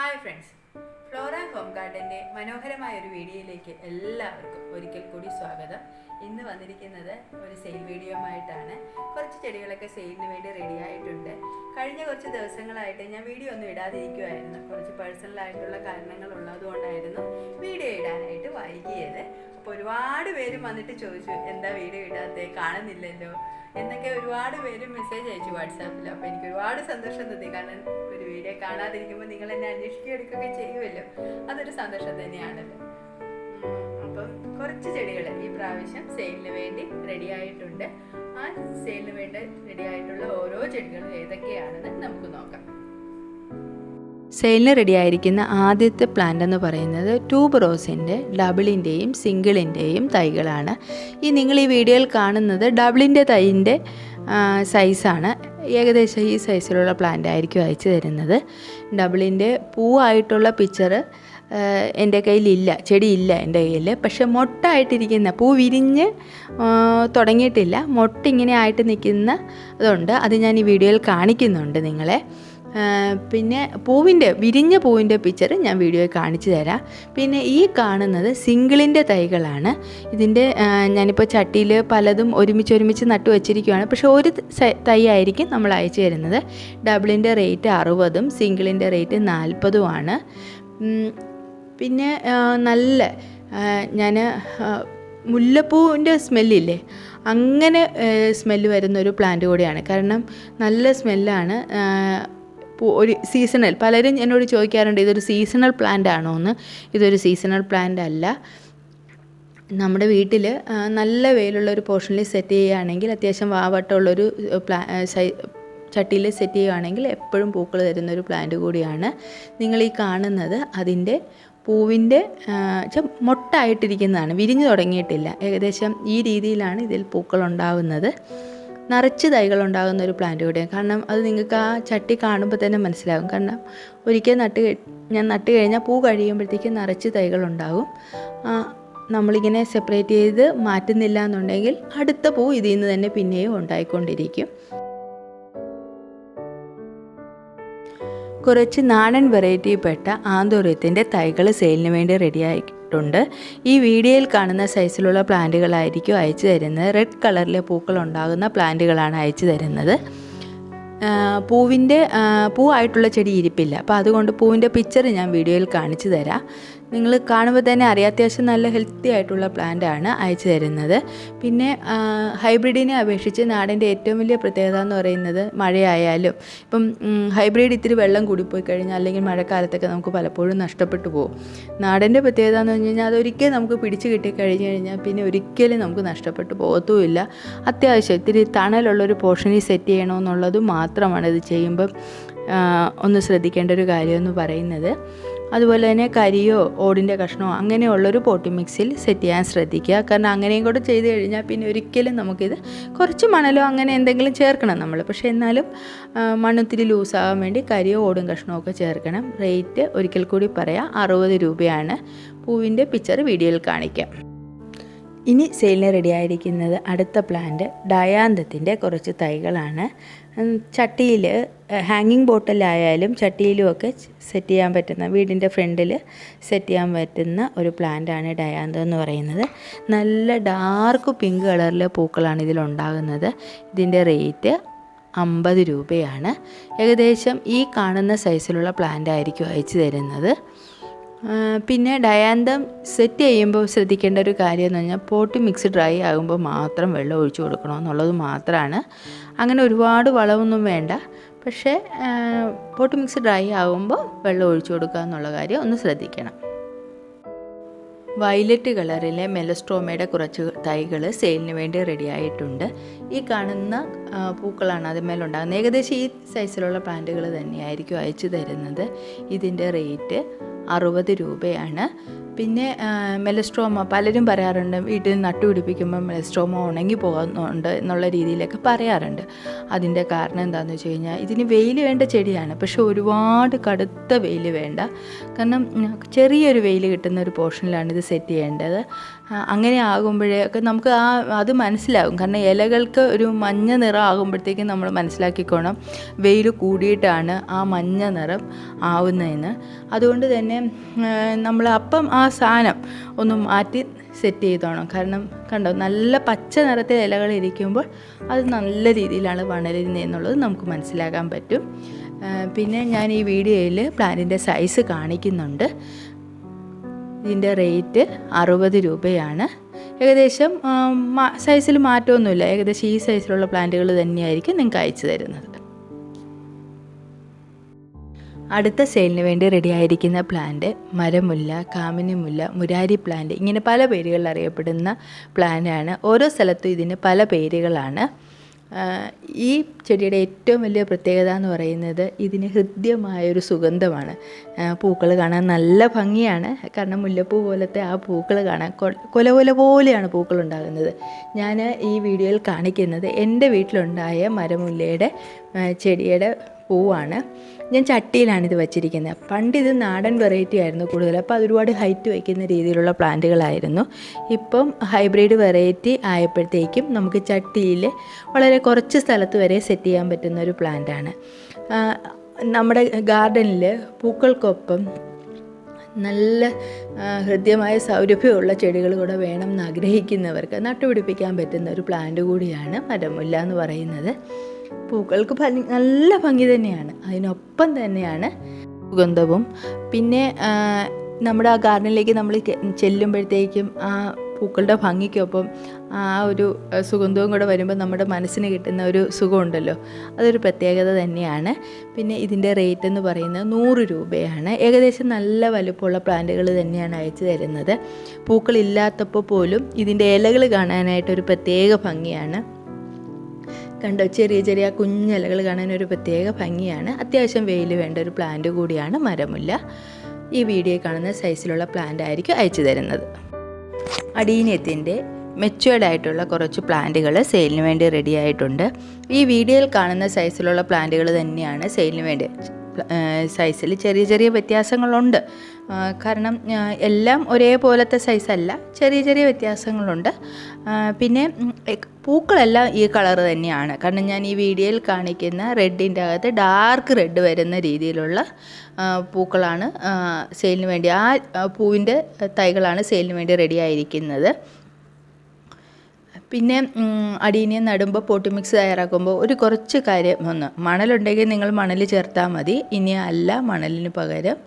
Hi friends. Flora home ഗാർഡന്റെ മനോഹരമായ ഒരു വീഡിയോയിലേക്ക് എല്ലാവർക്കും ഒരിക്കൽ കൂടി സ്വാഗതം. ഇന്ന് വന്നിരിക്കുന്നത് ഒരു സെയിൽ വീഡിയോയുമായിട്ടാണ്. കുറച്ച് ചെടികളൊക്കെ സെയിലിന് വേണ്ടി റെഡി ആയിട്ടുണ്ട്. കഴിഞ്ഞ കുറച്ച് ദിവസങ്ങളായിട്ട് ഞാൻ വീഡിയോ ഒന്നും ഇടാതിരിക്കുമായിരുന്നു കുറച്ച് പേഴ്സണലായിട്ടുള്ള കാരണങ്ങൾ ഉള്ളതുകൊണ്ടായിരുന്നു വീഡിയോ ഇടാനായിട്ട് വൈകിയത്. അപ്പോൾ ഒരുപാട് പേരും വന്നിട്ട് ചോദിച്ചു എന്താ വീഡിയോ ഇടാത്തേ? കാണുന്നില്ലല്ലോ. എന്നൊക്കെ ഒരുപാട് പേര് മെസ്സേജ് അയച്ചു വാട്സാപ്പിൽ അപ്പോൾ എനിക്ക് ഒരുപാട് സന്തോഷം തോന്നി. കാരണം ഒരു വീഡിയോ കാണാതിരിക്കുമ്പോൾ നിങ്ങൾ എന്നെ അന്വേഷിക്കുകയൊക്കെ ചെയ്യുമല്ലോ. അതൊരു സന്തോഷം തന്നെയാണല്ലോ അപ്പം കുറച്ച് ചെടികൾ ഈ പ്രാവശ്യം സെയിലിന് വേണ്ടി റെഡി ആയിട്ടുണ്ട്. ആ സെയിലിന് വേണ്ടി റെഡി ആയിട്ടുള്ള ഓരോ ചെടികളും ഏതൊക്കെയാണെന്ന് നമുക്ക് നോക്കാം. സെയിലിന് റെഡി ആയിരിക്കുന്ന ആദ്യത്തെ പ്ലാന്റ് എന്ന് പറയുന്നത് ട്യൂബ് റോസിന്റെ ഡബിളിന്റെയും സിംഗിളിന്റെയും തൈകളാണ്. ഈ നിങ്ങൾ ഈ വീഡിയോയിൽ കാണുന്നത് ഡബിളിന്റെ തൈന്റെ സൈസാണ് ഏകദേശം ഈ സൈസിലുള്ള പ്ലാന്റ് ആയിരിക്കും അയച്ചു തരുന്നത്. ഡബിളിന്റെ പൂവായിട്ടുള്ള പിക്ചർ എന്റെ കയ്യിലില്ല ചെടിയില്ല എന്റെ കയ്യിൽ. പക്ഷെ മൊട്ടായിട്ടിരിക്കുന്ന പൂ വിരിഞ്ഞ് തുടങ്ങിയിട്ടില്ല. മൊട്ടിങ്ങനെ ആയിട്ട് നിൽക്കുന്ന അതുണ്ട്. അത് ഞാൻ ഈ വീഡിയോയിൽ കാണിക്കുന്നുണ്ട് നിങ്ങളെ. പിന്നെ പൂവിന്റെ വിരിഞ്ഞ പൂവിന്റെ പിക്ചർ ഞാൻ വീഡിയോയിൽ കാണിച്ചു തരാം. പിന്നെ ഈ കാണുന്നത് സിംഗിളിന്റെ തൈകളാണ്. ഇതിന്റെ ഞാനിപ്പോൾ ചട്ടിയിൽ പലതും ഒരുമിച്ച് ഒരുമിച്ച് നട്ടു വെച്ചിരിക്കുകയാണ് പക്ഷേ ഒരു തൈ ആയിരിക്കും നമ്മൾ അയച്ചു തരുന്നത്. ഡബിളിന്റെ റേറ്റ് അറുപതും സിംഗിളിന്റെ റേറ്റ് നാൽപ്പതുമാണ് പിന്നെ നല്ല ഞാൻ മുല്ലപ്പൂവിന്റെ സ്മെല്ലില്ലേ അങ്ങനെ സ്മെല്ല് വരുന്നൊരു പ്ലാന്റ് കൂടിയാണ്. കാരണം നല്ല സ്മെല്ലാണ് ഒരു സീസണൽ പലരും എന്നോട് ചോദിക്കാറുണ്ട് ഇതൊരു സീസണൽ പ്ലാന്റ് ആണോ എന്ന് ഇതൊരു സീസണൽ പ്ലാന്റ് അല്ല. നമ്മുടെ വീട്ടിൽ നല്ല വെയിലുള്ള ഒരു പോർഷനിൽ സെറ്റ് ചെയ്യുകയാണെങ്കിൽ അത്യാവശ്യം വാവട്ടമുള്ളൊരു പ്ലാ ചട്ടിയിൽ സെറ്റ് ചെയ്യുകയാണെങ്കിൽ എപ്പോഴും പൂക്കൾ തരുന്ന ഒരു പ്ലാന്റ് കൂടിയാണ്. നിങ്ങൾ ഈ കാണുന്നത് അതിന്റെ പൂവിന്റെ മൊട്ടായിട്ടിരിക്കുന്നതാണ്. വിരിഞ്ഞു തുടങ്ങിയിട്ടില്ല. ഏകദേശം ഈ രീതിയിലാണ് ഇതിൽ പൂക്കൾ ഉണ്ടാവുന്നത്. നിറച്ച് തൈകൾ ഉണ്ടാകുന്ന ഒരു പ്ലാന്റ് കൂടിയാണ്. കാരണം അത് നിങ്ങൾക്ക് ആ ചട്ടി കാണുമ്പോൾ തന്നെ മനസ്സിലാകും കാരണം ഒരിക്കൽ നട്ട് ഞാൻ നട്ട് കഴിഞ്ഞാൽ പൂ കഴിയുമ്പോഴത്തേക്കും നിറച്ച് തൈകൾ ഉണ്ടാകും നമ്മളിങ്ങനെ സെപ്പറേറ്റ് ചെയ്ത് മാറ്റുന്നില്ല എന്നുണ്ടെങ്കിൽ അടുത്ത പൂ ഇതിൽ നിന്ന് തന്നെ പിന്നെയും ഉണ്ടായിക്കൊണ്ടിരിക്കും. കുറച്ച് നാടൻ വെറൈറ്റിയിൽപ്പെട്ട ആന്തോര്യത്തിന്റെ തൈകൾ സെയിലിന് വേണ്ടി റെഡിയായിട്ടുണ്ട് ഈ വീഡിയോയിൽ കാണുന്ന സൈസിലുള്ള പ്ലാന്റുകളായിരിക്കും അയച്ചു തരുന്നത്. റെഡ് കളറിലെ പൂക്കൾ ഉണ്ടാകുന്ന പ്ലാന്റുകളാണ് അയച്ചു തരുന്നത്. പൂവിന്റെ പൂവായിട്ടുള്ള ചെടി ഇരിപ്പില്ല. അപ്പോൾ അതുകൊണ്ട് പൂവിന്റെ പിക്ചർ ഞാൻ വീഡിയോയിൽ കാണിച്ചു തരാം. നിങ്ങൾ കാണുമ്പോൾ തന്നെ അറിയാം അത്യാവശ്യം നല്ല ഹെൽത്തി ആയിട്ടുള്ള പ്ലാന്റ് ആണ് അയച്ചു തരുന്നത്. പിന്നെ ഹൈബ്രിഡിനെ അപേക്ഷിച്ച് നാടിന്റെ ഏറ്റവും വലിയ പ്രത്യേകത എന്ന് പറയുന്നത് മഴയായാലും ഇപ്പം ഹൈബ്രിഡ് ഇത്തിരി വെള്ളം കൂടിപ്പോയി കഴിഞ്ഞാൽ അല്ലെങ്കിൽ മഴക്കാലത്തൊക്കെ നമുക്ക് പലപ്പോഴും നഷ്ടപ്പെട്ടു പോകും. നാടിന്റെ പ്രത്യേകത എന്ന് പറഞ്ഞു കഴിഞ്ഞാൽ അതൊരിക്കലും നമുക്ക് പിടിച്ചു കിട്ടി കഴിഞ്ഞ് കഴിഞ്ഞാൽ പിന്നെ ഒരിക്കലും നമുക്ക് നഷ്ടപ്പെട്ടു പോകത്തുമില്ല. അത്യാവശ്യം ഇത്തിരി തണലുള്ളൊരു പോർഷനിൽ സെറ്റ് ചെയ്യണമെന്നുള്ളത് മാത്രമാണ് ഇത് ചെയ്യുമ്പം. ഒന്ന് ശ്രദ്ധിക്കേണ്ട ഒരു കാര്യം എന്ന് പറയുന്നത്. അതുപോലെ തന്നെ കരിയോ ഓടിന്റെ കഷ്ണമോ അങ്ങനെയുള്ളൊരു പോട്ടി മിക്സിൽ സെറ്റ് ചെയ്യാൻ ശ്രദ്ധിക്കുക. കാരണം അങ്ങനെയും കൂടെ ചെയ്ത് കഴിഞ്ഞാൽ പിന്നെ ഒരിക്കലും നമുക്കിത് കുറച്ച് മണലോ അങ്ങനെ എന്തെങ്കിലും ചേർക്കണം നമ്മൾ. പക്ഷേ എന്നാലും മണ്ണൊത്തിരി ലൂസാകാൻ വേണ്ടി കരിയോ ഓടും കഷ്ണമോ ഒക്കെ ചേർക്കണം. റേറ്റ് ഒരിക്കൽ കൂടി പറയാം അറുപത് രൂപയാണ്. പൂവിന്റെ പിക്ചർ വീഡിയോയിൽ കാണിക്കാം. ഇനി സെയിലിന് റെഡിയായിരിക്കുന്നത് അടുത്ത പ്ലാന്റ് ഡയാന്തത്തിന്റെ കുറച്ച് തൈകളാണ്. ചട്ടിയിൽ ഹാങ്ങിങ് ബോട്ടിലായാലും ചട്ടിയിലുമൊക്കെ സെറ്റ് ചെയ്യാൻ പറ്റുന്ന വീടിന്റെ ഫ്രണ്ടിൽ സെറ്റ് ചെയ്യാൻ പറ്റുന്ന ഒരു പ്ലാന്റാണ് ഡയാന്ത എന്ന് പറയുന്നത്. നല്ല ഡാർക്ക് പിങ്ക് കളറിലെ പൂക്കളാണ് ഇതിലുണ്ടാകുന്നത് ഇതിന്റെ റേറ്റ് അമ്പത് രൂപയാണ്. ഏകദേശം ഈ കാണുന്ന സൈസിലുള്ള പ്ലാന്റ് ആയിരിക്കും അയച്ചു തരുന്നത്. പിന്നെ ഡയാന്തം സെറ്റ് ചെയ്യുമ്പോൾ ശ്രദ്ധിക്കേണ്ട ഒരു കാര്യം എന്ന് പറഞ്ഞാൽ പോട്ട് മിക്സ് ഡ്രൈ ആകുമ്പോൾ മാത്രം വെള്ളം ഒഴിച്ചു കൊടുക്കണം എന്നുള്ളത് മാത്രമാണ്. അങ്ങനെ ഒരുപാട് വളമൊന്നും വേണ്ട. പക്ഷേ പോട്ട് മിക്സ് ഡ്രൈ ആകുമ്പോൾ വെള്ളം ഒഴിച്ചു കൊടുക്കുക എന്നുള്ള കാര്യം ഒന്ന് ശ്രദ്ധിക്കണം. വയലറ്റ് കളറിലെ മെലസ്ട്രോമയുടെ കുറച്ച് തൈകൾ സെയിലിന് വേണ്ടി റെഡി ആയിട്ടുണ്ട്. ഈ കാണുന്ന പൂക്കളാണ് അതിന്മേലുണ്ടാകുന്നത് ഏകദേശം ഈ സൈസിലുള്ള പ്ലാന്റുകൾ തന്നെയായിരിക്കും അയച്ചു തരുന്നത്. ഇതിന്റെ റേറ്റ് അറുപത് രൂപയാണ്. പിന്നെ മെലസ്ട്രോമ പലരും പറയാറുണ്ട് വീട്ടിൽ നട്ടുപിടിപ്പിക്കുമ്പോൾ മെലസ്ട്രോമ ഉണങ്ങി പോകുന്നുണ്ട് എന്നുള്ള രീതിയിലൊക്കെ പറയാറുണ്ട്. അതിന്റെ കാരണം എന്താണെന്ന് വെച്ച് കഴിഞ്ഞാൽ ഇതിന് വെയിൽ വേണ്ട ചെടിയാണ്. പക്ഷെ ഒരുപാട് കടുത്ത വെയിൽ വേണ്ട. കാരണം ചെറിയൊരു വെയിൽ കിട്ടുന്ന ഒരു പോർഷനിലാണ് ഇത് സെറ്റ് ചെയ്യേണ്ടത്. അങ്ങനെ ആകുമ്പോഴേക്ക് നമുക്ക് ആ അത് മനസ്സിലാകും. കാരണം ഇലകൾക്ക് ഒരു മഞ്ഞ നിറം ആകുമ്പോഴത്തേക്കും നമ്മൾ മനസ്സിലാക്കിക്കോണം വെയിൽ കൂടിയിട്ടാണ് ആ മഞ്ഞ നിറം ആവുന്നതെന്ന്. അതുകൊണ്ട് തന്നെ നമ്മൾ അപ്പം ആ സാധനം ഒന്ന് മാറ്റി സെറ്റ് ചെയ്തോണം കാരണം കണ്ടോ നല്ല പച്ച നിറത്തിൽ ഇലകൾ ഇരിക്കുമ്പോൾ അത് നല്ല രീതിയിലാണ് വളരുന്നതെന്നുള്ളത് നമുക്ക് മനസ്സിലാക്കാൻ പറ്റും. പിന്നെ ഞാൻ ഈ വീഡിയോയിൽ പ്ലാന്റിന്റെ സൈസ് കാണിക്കുന്നുണ്ട്. ഇതിന്റെ റേറ്റ് അറുപത് രൂപയാണ്. ഏകദേശം സൈസിൽ മാറ്റമൊന്നുമില്ല. ഏകദേശം ഈ സൈസിലുള്ള പ്ലാന്റുകൾ തന്നെയായിരിക്കും നിങ്ങൾക്ക് അയച്ചു തരുന്നത്. അടുത്ത സെയിലിന് വേണ്ടി റെഡിയായിരിക്കുന്ന പ്ലാന്റ് മരമുല്ല കാമിനിമുല്ല മുരാരി പ്ലാന്റ് ഇങ്ങനെ പല പേരുകളിൽ അറിയപ്പെടുന്ന പ്ലാന്റാണ് ഓരോ സ്ഥലത്തും ഇതിന് പല പേരുകളാണ്. ഈ ചെടിയുടെ ഏറ്റവും വലിയ പ്രത്യേകത എന്ന് പറയുന്നത് ഇതിന് ഹൃദ്യമായൊരു സുഗന്ധമാണ്. പൂക്കൾ കാണാൻ നല്ല ഭംഗിയാണ്. കാരണം മുല്ലപ്പൂ പോലത്തെ ആ പൂക്കൾ കാണാൻ കൊല കൊല പോലെയാണ് പൂക്കൾ ഉണ്ടാകുന്നത് ഞാൻ ഈ വീഡിയോയിൽ കാണിക്കുന്നത് എന്റെ വീട്ടിലുണ്ടായ മരമുല്ലയുടെ ചെടിയുടെ പൂവാണ്. ഞാൻ ചട്ടിയിലാണ് ഇത് വച്ചിരിക്കുന്നത്. പണ്ട് ഇത് നാടൻ വെറൈറ്റി ആയിരുന്നു കൂടുതൽ. അപ്പോൾ അത് ഒരുപാട് ഹൈറ്റ് വയ്ക്കുന്ന രീതിയിലുള്ള പ്ലാന്റുകളായിരുന്നു. ഇപ്പം ഹൈബ്രിഡ് വെറൈറ്റി ആയപ്പോഴത്തേക്കും നമുക്ക് ചട്ടിയിൽ വളരെ കുറച്ച് സ്ഥലത്ത് വരെ സെറ്റ് ചെയ്യാൻ പറ്റുന്ന ഒരു പ്ലാന്റാണ് നമ്മുടെ ഗാർഡനിൽ പൂക്കൾക്കൊപ്പം നല്ല ഹൃദ്യമായ സൗരഭ്യമുള്ള ചെടികൾ കൂടെ വേണം എന്ന് ആഗ്രഹിക്കുന്നവർക്ക് നട്ടുപിടിപ്പിക്കാൻ പറ്റുന്ന ഒരു പ്ലാന്റ് കൂടിയാണ് മരമുല്ല എന്ന് പറയുന്നത്. പൂക്കൾക്ക് ഭംഗി നല്ല ഭംഗി തന്നെയാണ്. അതിനൊപ്പം തന്നെയാണ് സുഗന്ധവും. പിന്നെ നമ്മുടെ ആ ഗാർഡനിലേക്ക് നമ്മൾ ചെല്ലുമ്പോഴത്തേക്കും ആ പൂക്കളുടെ ഭംഗിക്കൊപ്പം ആ ഒരു സുഗന്ധവും കൂടെ വരുമ്പോൾ നമ്മുടെ മനസ്സിന് കിട്ടുന്ന ഒരു സുഖമുണ്ടല്ലോ. അതൊരു പ്രത്യേകത തന്നെയാണ്. പിന്നെ ഇതിന്റെ റേറ്റ് എന്ന് പറയുന്നത് നൂറ് രൂപയാണ്. ഏകദേശം നല്ല വലുപ്പമുള്ള പ്ലാന്റുകൾ തന്നെയാണ് അയച്ചു തരുന്നത്. പൂക്കളില്ലാത്തപ്പോൾ പോലും ഇതിന്റെ ഇലകൾ കാണാനായിട്ടൊരു പ്രത്യേക ഭംഗിയാണ്. കണ്ടോ ചെറിയ ചെറിയ കുഞ്ഞലകൾ കാണാൻ ഒരു പ്രത്യേക ഭംഗിയാണ്. അത്യാവശ്യം വെയിൽ വേണ്ട ഒരു പ്ലാന്റ് കൂടിയാണ് മരമുല്ല. ഈ വീഡിയോ കാണുന്ന സൈസിലുള്ള പ്ലാന്റ് ആയിരിക്കും അയച്ചു തരുന്നത്. അടീനത്തിന്റെ മെച്ചുവേർഡ് ആയിട്ടുള്ള കുറച്ച് പ്ലാന്റുകൾ സെയിലിന് വേണ്ടി റെഡി ആയിട്ടുണ്ട്. ഈ വീഡിയോയിൽ കാണുന്ന സൈസിലുള്ള പ്ലാന്റുകൾ തന്നെയാണ് സെയിലിന് വേണ്ടി സൈസിൽ ചെറിയ ചെറിയ വ്യത്യാസങ്ങളുണ്ട്. കാരണം എല്ലാം ഒരേപോലത്തെ സൈസല്ല ചെറിയ ചെറിയ വ്യത്യാസങ്ങളുണ്ട്. പിന്നെ പൂക്കളെല്ലാം ഈ കളർ തന്നെയാണ്. കാരണം ഞാൻ ഈ വീഡിയോയിൽ കാണിക്കുന്ന റെഡിന്റെ അകത്ത് ഡാർക്ക് റെഡ് വരുന്ന രീതിയിലുള്ള പൂക്കളാണ് സെയിലിന് വേണ്ടി ആ പൂവിന്റെ തൈകളാണ് സെയിലിന് വേണ്ടി റെഡി ആയിരിക്കുന്നത്. പിന്നെ അടീനെ നടുമ്പോൾ പോട്ട് മിക്സ് തയ്യാറാക്കുമ്പോൾ ഒരു കുറച്ച് കാര്യം ഒന്ന്. മണലുണ്ടെങ്കിൽ നിങ്ങൾ മണൽ ചേർത്താൽ മതി. ഇനി അല്ല മണലിന് പകരം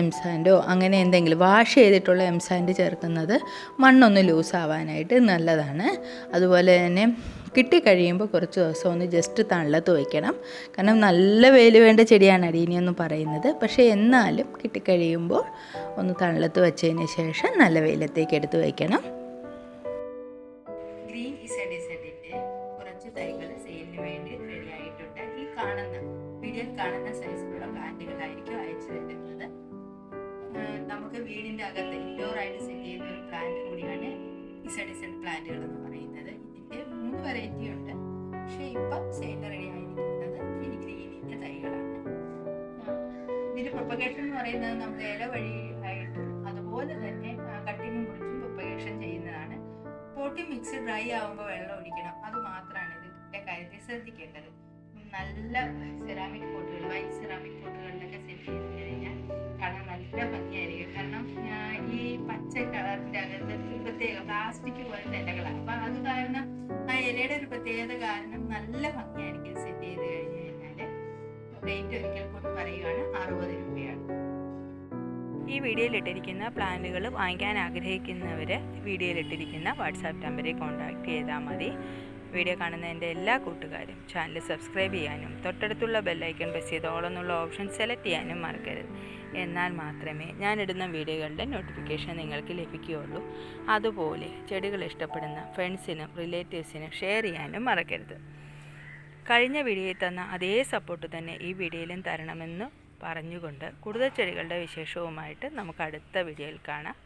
എംസാൻഡോ അങ്ങനെ എന്തെങ്കിലും വാഷ് ചെയ്തിട്ടുള്ള എംസാൻഡ് ചേർക്കുന്നത് മണ്ണൊന്ന് ലൂസ് ആവാനായിട്ട് നല്ലതാണ്. അതുപോലെ തന്നെ കിട്ടിക്കഴിയുമ്പോൾ കുറച്ച് ദിവസം ഒന്ന് ജസ്റ്റ് തണലത്ത് വയ്ക്കണം. കാരണം നല്ല വെയിൽ വേണ്ട ചെടിയാണ് അടീനിയെന്ന് പറയുന്നത്. പക്ഷേ എന്നാലും കിട്ടിക്കഴിയുമ്പോൾ ഒന്ന് തണലത്ത് വെച്ചതിന് ശേഷം നല്ല വെയിലത്തേക്ക് എടുത്ത് വയ്ക്കണം. പ്രൊപ്പഗേഷൻ എന്ന് പറയുന്നത് നമ്മൾ ഇല വഴി അതുപോലെ തന്നെ കട്ടിങ് മുറിച്ചും പ്രൊപ്പഗേഷൻ ചെയ്യുന്നതാണ്. പോട്ടി മിക്സ് ഡ്രൈ ആവുമ്പോൾ വെള്ളം ഒഴിക്കണം. അത് മാത്രമാണ് ഇതിന്റെ കാര്യത്തിൽ ശ്രദ്ധിക്കേണ്ടത്. നല്ല സെറാമിക് പോട്ടുകൾ വൈറ്റ് സെറാമിക് പോട്ടുകളിലൊക്കെ സെറ്റ് ചെയ്ത് കഴിഞ്ഞാൽ കാണാൻ നല്ല ഭംഗിയായിരിക്കും. കാരണം ഈ പച്ച കളറിന്റെ അകത്ത് പ്രത്യേക പ്ലാസ്റ്റിക് പോലത്തെ ഇലകളാണ്. അപ്പം അത് കാരണം ആ ഇലയുടെ ഒരു പ്രത്യേകത കാരണം നല്ല ഭംഗിയായിരിക്കും സെറ്റ് ചെയ്ത് കഴിഞ്ഞ് കഴിഞ്ഞാൽ റേറ്റ് ഒരിക്കൽ കൂടി പറയുകയാണ്. അറുപത് രൂപയാണ്. ഈ വീഡിയോയിൽ ഇട്ടിരിക്കുന്ന പ്ലാനുകൾ വാങ്ങിക്കാൻ ആഗ്രഹിക്കുന്നവർ വീഡിയോയിൽ ഇട്ടിരിക്കുന്ന വാട്സാപ്പ് നമ്പറിൽ കോൺടാക്റ്റ് ചെയ്താൽ മതി. വീഡിയോ കാണുന്ന എന്റെ എല്ലാ കൂട്ടുകാരും ചാനൽ സബ്സ്ക്രൈബ് ചെയ്യാനും തൊട്ടടുത്തുള്ള ബെല്ലൈക്കൺ പ്രസ് ചെയ്ത് all എന്നുള്ള ഓപ്ഷൻ സെലക്ട് ചെയ്യാനും മറക്കരുത്. എന്നാൽ മാത്രമേ ഞാനിടുന്ന വീഡിയോകളുടെ നോട്ടിഫിക്കേഷൻ നിങ്ങൾക്ക് ലഭിക്കുകയുള്ളൂ. അതുപോലെ ചെടികൾ ഇഷ്ടപ്പെടുന്ന ഫ്രണ്ട്സിനും റിലേറ്റീവ്സിനും ഷെയർ ചെയ്യാനും മറക്കരുത്. കഴിഞ്ഞ വീഡിയോയിൽ തന്ന അതേ സപ്പോർട്ട് തന്നെ ഈ വീഡിയോയിലും തരണമെന്ന് പറഞ്ഞുകൊണ്ട് കൂടുതൽ ചെടികളുടെ വിശേഷവുമായിട്ട് നമുക്ക് അടുത്ത വീഡിയോയിൽ കാണാം.